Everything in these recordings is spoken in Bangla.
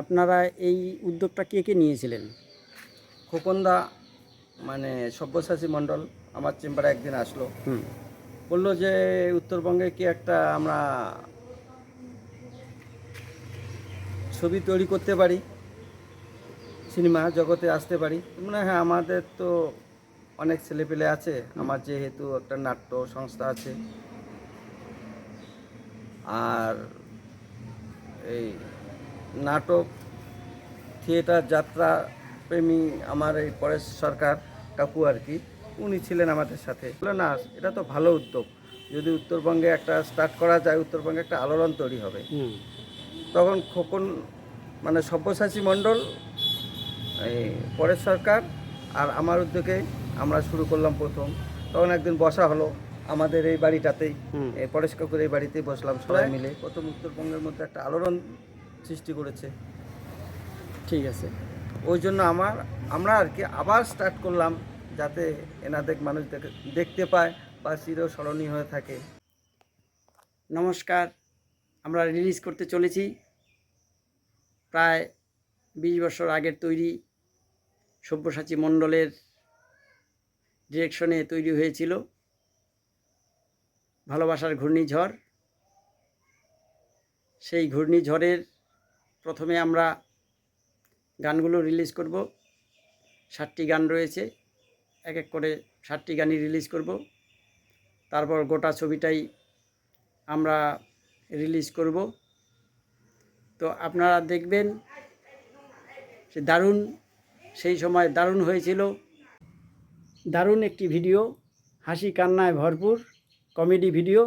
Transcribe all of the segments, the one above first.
আপনারা এই উদ্যোগটা কে কে নিয়েছিলেন? খোকনদা মানে সব্যসাচী মণ্ডল আমার চেম্বারে একদিন আসলো। বলল যে উত্তরবঙ্গে কি একটা আমরা ছবি তৈরি করতে পারি সিনেমা জগতে আসতে পারি। মানে হ্যাঁ আমাদের তো অনেক ছেলেপেলে আছে আমার যেহেতু একটা নাট্য সংস্থা আছে। আর এই নাটক থিয়েটার যাত্রা প্রেমী আমার এই পরেশ সরকার কাকু আর কি উনি ছিলেন আমাদের সাথে। না এটা তো ভালো উদ্যোগ। যদি উত্তরবঙ্গে একটা স্টার্ট করা যায় উত্তরবঙ্গে একটা আলোড়ন তৈরি হবে। তখন খোকন মানে সব্যসাচী মণ্ডল এই পরেশ সরকার আর আমার উদ্যোগে আমরা শুরু করলাম প্রথম। তখন একদিন বসা হলো আমাদের এই বাড়িটাতেই। এই পরেশ কাকুর এই বাড়িতেই বসলাম সবাই মিলে। প্রথম উত্তরবঙ্গের মধ্যে একটা আলোড়ন সৃষ্টি করেছে। ঠিক আছে। ওই জন্য আমার আমরা আর কি আবার স্টার্ট করলাম যাতে এনাদের মানুষ দেখে- দেখতে পায় বা চিরস্মরণীয় হয়ে থাকে। নমস্কার আমরা রিলিজ করতে চলেছি। প্রায় বিশ বছর আগের তৈরি সব্যসাচী মণ্ডলের ডিরেকশনে তৈরি হয়েছিল। ভালোবাসার ঘূর্ণিঝড়। সেই ঘূর্ণিঝড়ের প্রথমে আমরা গানগুলো রিলিজ করব। ষাটটি গান রয়েছে, এক এক করে ষাটটি গানই রিলিজ করব। তারপর গোটা ছবিটাই আমরা রিলিজ করব। তো আপনারা দেখবেন সে দারুণ, সেই সময় দারুণ হয়েছিল। দারুণ একটি ভিডিও, হাসি কান্নায় ভরপুর কমেডি ভিডিও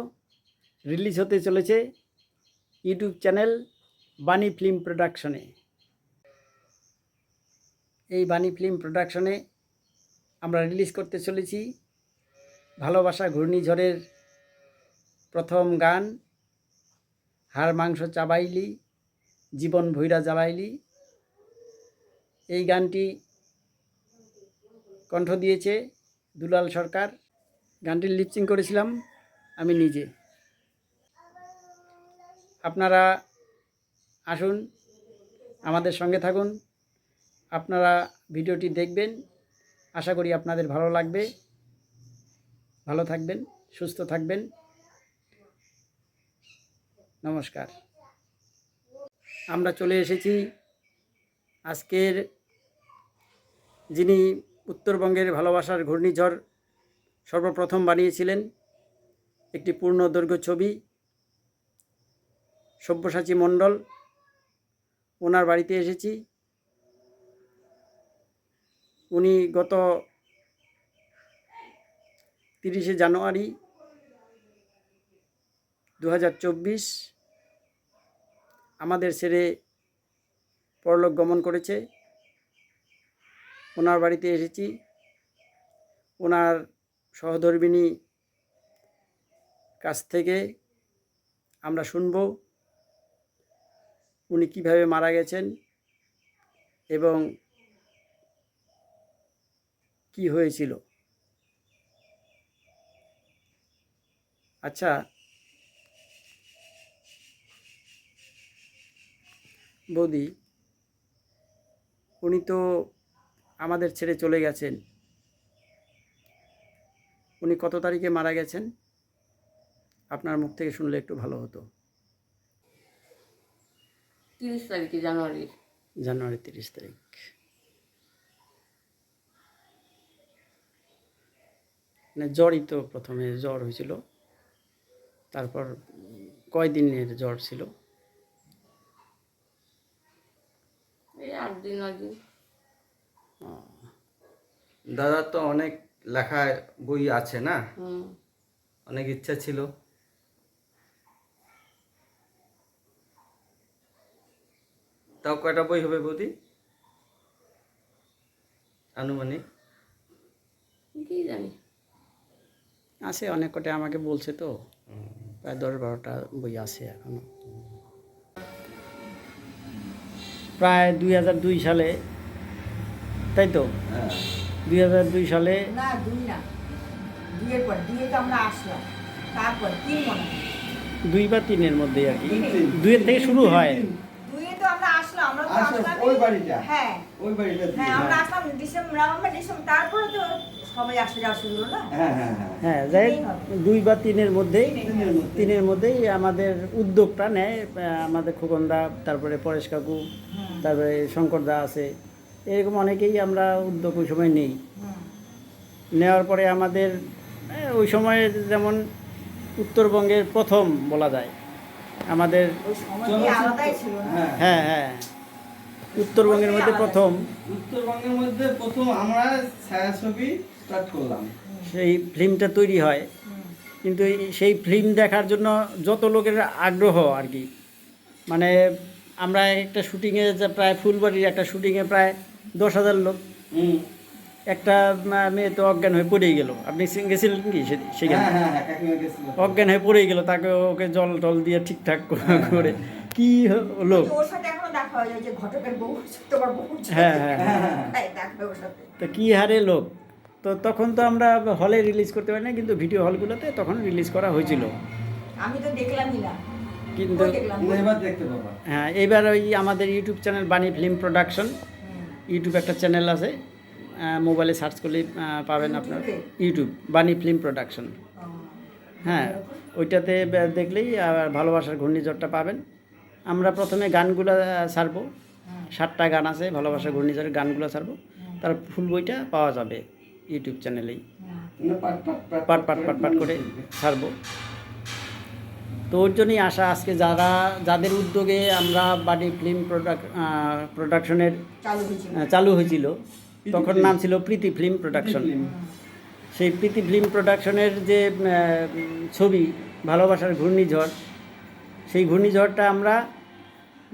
রিলিজ হতে চলেছে। ইউটিউব চ্যানেল বাণী ফিল্ম প্রোডাকশনে। এই বাণী ফিল্ম প্রোডাকশনে আমরা রিলিজ করতে চলেছি ভালোবাসা ঘূর্ণিঝড়ের প্রথম গান, হাড়, মাংস চাবাইলি, জীবন ভৈরা জ্বালাইলি। এই গানটি কণ্ঠ দিয়েছে দুলাল সরকার। গানটির লিপসিং করেছিলাম আমি নিজে। আপনারা আসুন, আমাদের সঙ্গে থাকুন। আপনারা ভিডিওটি দেখবেন। আশা করি আপনাদের ভালো লাগবে। ভালো থাকবেন, সুস্থ থাকবেন। নমস্কার। আমরা চলে এসেছি আজকের যিনি উত্তরবঙ্গের ভালোবাসার ঘূর্ণিঝড় সর্বপ্রথম বানিয়েছিলেন, একটি পূর্ণ দৈর্ঘ্য ছবি, সব্যসাচী মণ্ডল। ওনার বাড়িতে এসেছি। উনি গত তিরিশে জানুয়ারি দু হাজার চব্বিশ আমাদের ছেড়ে পরলোক গমন করেছে। ওনার বাড়িতে এসেছি। ওনার সহধর্মিনী কাছ থেকে আমরা শুনব। উনি কীভাবে মারা গেছেন এবং কি হয়েছিল? আচ্ছা বৌদি, উনি তো আমাদের ছেড়ে চলে গেছেন। উনি কত তারিখে মারা গেছেন? আপনার মুখ থেকে শুনলে একটু ভালো হতো। তিরিশ তারিখে জানুয়ারির জানুয়ারি তিরিশ তারিখ। মানে জ্বরই তো প্রথমে জ্বর হয়েছিল। তারপর কয়দিনের জ্বর ছিল? এই আট দিন আগে। দাদার তো অনেক লেখা বই আছে না? অনেক ইচ্ছা ছিল। তাও কয়টা বই হবে বৌদি? আনুমানিক? কি জানি। আছে অনেক কটা আমাকে বলছে তো। প্রায় দশ বারোটা বই আছে এখনও। প্রায় দুই হাজার দুই সালে তাই তো? হ্যাঁ। দুই হাজার দুই সালে না দুই না। দুইয়ের পর দুইয়ে তো আমরা আসলাম। তারপর তিন মনে দুই বা তিনের মধ্যেই আর কি। দুইয়ের থেকে শুরু হয়। আমরা তো আসলাম, আসলাম ওই বাড়িটা? হ্যাঁ। ওই বাড়িটা হ্যাঁ আমরা আসলাম ডিসেম্বর নভেম্বর ডিসেম্বর তারপরে তো সবাই আসতে যাওয়া শুরু হলো না? হ্যাঁ হ্যাঁ হ্যাঁ। হ্যাঁ যাই দুই বা তিনের মধ্যেই তিনের মধ্যেই। আমাদের উদ্যোগটা নেয় আমাদের খোকনদা তারপরে পরেশ কাকু তারপরে শঙ্করদা আছে। এরকম অনেকেই আমরা উদ্যোগ ওই সময় নেই। নেওয়ার পরে আমাদের ওই সময়ে যেমন উত্তরবঙ্গের প্রথম বলা যায়। আমাদের হ্যাঁ। হ্যাঁ হ্যাঁ। উত্তরবঙ্গের মধ্যে প্রথম? উত্তরবঙ্গের মধ্যে প্রথম আমরা ছায়াছবি স্টার্ট করলাম। সেই ফিল্মটা তৈরি হয়। কিন্তু সেই ফিল্ম দেখার জন্য যত লোকের আগ্রহ আর কি। মানে আমরা একটা শুটিংয়ে যে প্রায় ফুলবাড়ির একটা শুটিংয়ে প্রায় দশ হাজার লোক। একটা মেয়ে তো অজ্ঞান হয়ে পড়েই গেল। আপনি সে- গেছিলেন কি সেখানে? হ্যাঁ হ্যাঁ হ্যাঁ কাকিমা গেছিল। অজ্ঞান হয়ে পড়েই গেল তাকে ওকে জল টল দিয়ে ঠিকঠাক করে- করে। কি হলো কিন্তু ওর সাথে এখনও দেখা হয় যে ঘটকের বউ তোমার বউ হ্যাঁ হ্যাঁ হ্যাঁ, দেখা ওর সাথে। তো কি হারে লোক? তো তখন তো আমরা হলে রিলিজ করতে পারি না কিন্তু ভিডিও হলগুলোতে তখন রিলিজ করা হয়েছিল। আমি তো দেখলামই না। কিন্তু হ্যাঁ এবার ওই আমাদের YouTube channel Bani film production YouTube একটা চ্যানেল আছে। মোবাইলে সার্চ করলেই পাবেন আপনার ইউটিউব? বাণী ফিল্ম প্রোডাকশন। হ্যাঁ ওইটাতে দেখলেই ভালোবাসার ঘূর্ণিঝড়টা পাবেন। আমরা প্রথমে গানগুলো ছাড়বো সাতটা গান আছে ভালোবাসার ঘূর্ণিঝড়ের গানগুলো ছাড়বো তার ফুল বইটা পাওয়া যাবে ইউটিউব চ্যানেলেই। না, পাট পাট পাট পাট করে ছাড়বো তো ওর জন্যই আশা আজকে যারা যাদের উদ্যোগে আমরা বাড়ি ফিল্ম প্রোডাক প্রোডাকশনের চালু হয়েছিল তখন নাম ছিল প্রীতি ফিল্ম প্রোডাকশন সেই প্রীতি ফিল্ম প্রোডাকশনের যে ছবি ভালোবাসার ঘূর্ণিঝড় সেই ঘূর্ণিঝড়টা আমরা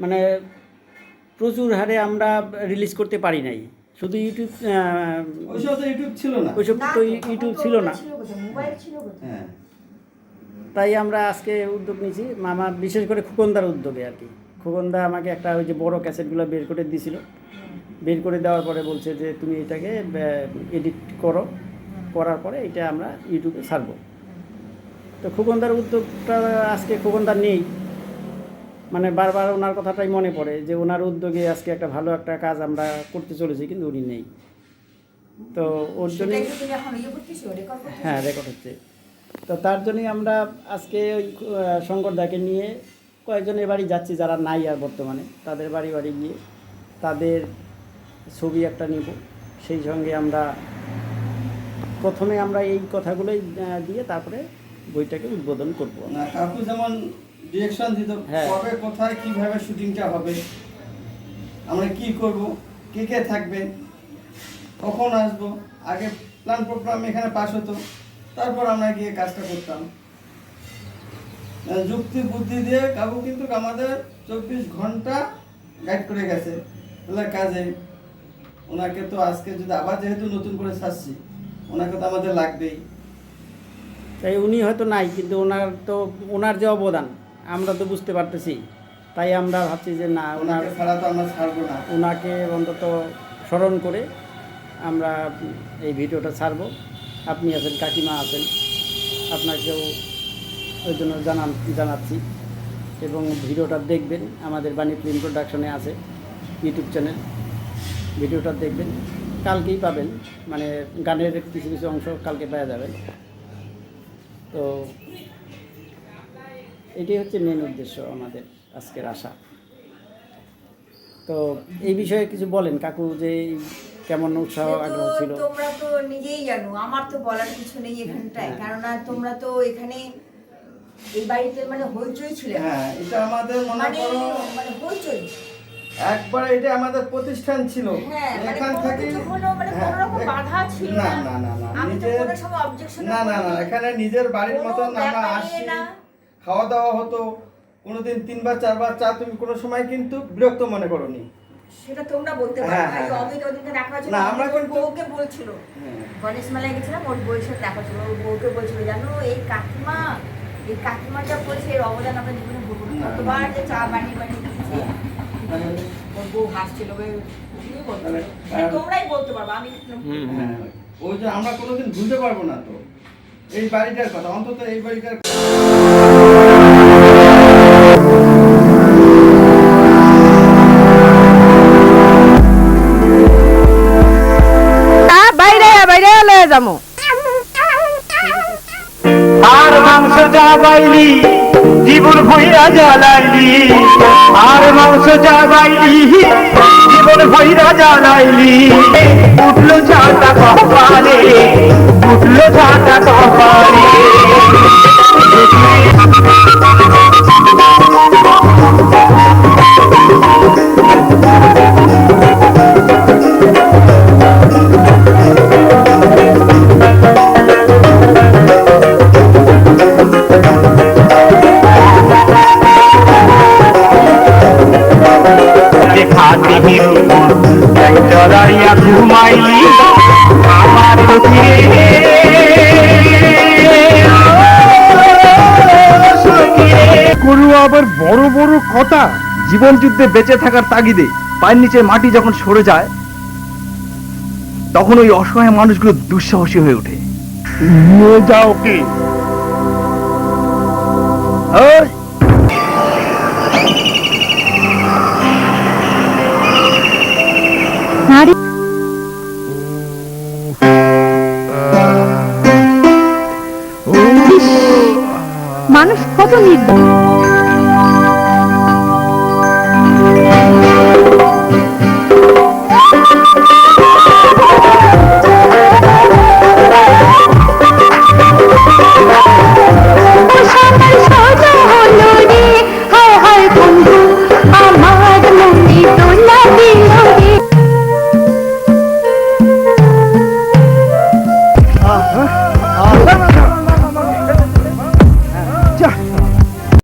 মানে প্রচুর হারে আমরা রিলিজ করতে পারি নাই। শুধু ইউটিউব ইউটিউব ছিল না। ওইসব তো ইউটিউব ছিল না? হ্যাঁ। তাই আমরা আজকে উদ্যোগ নিয়েছি। মামা বিশেষ করে খোকনদার উদ্যোগে আর কি। খোকনদা আমাকে একটা ওই যে বড় ক্যাসেটগুলো বের করে দিয়েছিল। বের করে দেওয়ার পরে বলছে যে তুমি এটাকে এডিট করো। করার পরে এটা আমরা ইউটিউবে ছাড়বো। তো খোকনদার উদ্যোগটা আজকে খোকনদার নেই। মানে বারবার ওনার কথাটাই মনে পড়ে যে ওনার উদ্যোগে আজকে একটা ভালো একটা কাজ আমরা করতে চলেছি কিন্তু উনি নেই। তো ওর জন্য ইয়ে হ্যাঁ রেকর্ড হচ্ছে। তো তার জন্যই আমরা আজকে ওই শঙ্করদাকে নিয়ে কয়েকজনের বাড়ি যাচ্ছি যারা নাই আর বর্তমানে। তাদের বাড়ি বাড়ি গিয়ে তাদের ছবি একটা নিব। সেই সঙ্গে আমরা প্রথমে আমরা এই কথাগুলোই দিয়ে তারপরে বইটাকে উদ্বোধন করব। না কাকু যেমন ডিরেকশন দিত হ্যাঁ। কবে কোথায় কীভাবে শুটিংটা হবে আমরা কি করব কে কে থাকবে কখন আসব আগে প্ল্যান প্রোগ্রাম এখানে পাস হতো তারপর আমরা গিয়ে কাজটা করতাম। যুক্তি বুদ্ধি দিয়ে কাকু কিন্তু আমাদের চব্বিশ ঘণ্টা গাইড করে গেছে কাজে। ওনাকে তো আজকে যদি আবার যেহেতু নতুন করে ছাড়ছি ওনাকে তো আমাদের লাগবেই। তাই উনি হয়তো নাই কিন্তু ওনার তো ওনার যে অবদান আমরা তো বুঝতে পারতেছি। তাই আমরা ভাবছি যে না ওনার ওনাকে ছাড়া তো আমরা ছাড়বো না। ওনাকে অন্তত স্মরণ করে আমরা এই ভিডিওটা ছাড়ব। আপনি আছেন কাকিমা আছেন আপনাকেও ওই জন্য জানান জানাচ্ছি। এবং ভিডিওটা দেখবেন আমাদের বাণী ফিল্ম প্রোডাকশনে আছে ইউটিউব চ্যানেল। ভিডিওটা দেখবেন। কালকেই পাবেন। মানে গানের কিছু কিছু অংশ কালকে পাওয়া যাবে। তো এটাই হচ্ছে মেন উদ্দেশ্য আমাদের আজকের আশা। তো এই বিষয়ে কিছু বলেন কাকু যে কেমন উৎসাহ আগ্রহ ছিল? তোমরা তো নিজেই জানো আমার তো বলার কিছু নেই এখানটায়। হ্যাঁ। কেননা তোমরা তো এখানে এই বাড়িতে মানে হইচই ছিল। হ্যাঁ এটা আমাদের মনে মানে করো মানে হইচই। একবার এটা আমাদের প্রতিষ্ঠান ছিল। হ্যাঁ মানে এখান থেকে মানে হ্যাঁ, না না। না নিজের এখানে নিজের বাড়ির মতন আমরা না। খাওয়া দাওয়া হতো কোনোদিন তিনবার চারবার চা তুমি কোনো সময় কিন্তু বিরক্ত মনে করনি। সেটা তোমরা বলতে পারো হ্যাঁ, না এই। অমিত ওদিনকে দেখা হয়েছিল না, আমরা ওর বউকে বলছিল। গণেশ মেলায় গেছিলাম ওর বউয়ের সাথে দেখা ছিল ওর বউকে বলছিল জানো এই কাকিমা এই কাকিমাটা করেছে এর অবদান আমরা জীবনে ভুলব কতবার যে চা বানিয়ে বানিয়ে দিয়েছে। বউ হাসছিল মানে হ্যাঁ। তোমরাই বলতে পারব আমি হ্যাঁ, ওই যে আমরা কোনোদিন ভুলতে পারব না তো। এই বাড়িটার কথা অন্তত এই বাড়িটার বাইরে বাইরে যাব। আর মাংস যা বাইলি জীবন ভৈরা জ্বালাইলি। আর মাংস যা বাইলি জীবন ভৈরা জ্বালাইলি। উঠল ঝাঁটা কপালে, উঠল ঝাঁটা কপালে। আমার চোখে গরু আবার বড় বড় কথা। জীবন যুদ্ধে বেঁচে থাকার তাগিদে পায়ের নিচে মাটি যখন সরে যায় তখন ওই অসহায় মানুষগুলো দুঃসাহসী হয়ে ওঠে। নিয়ে যাও কে?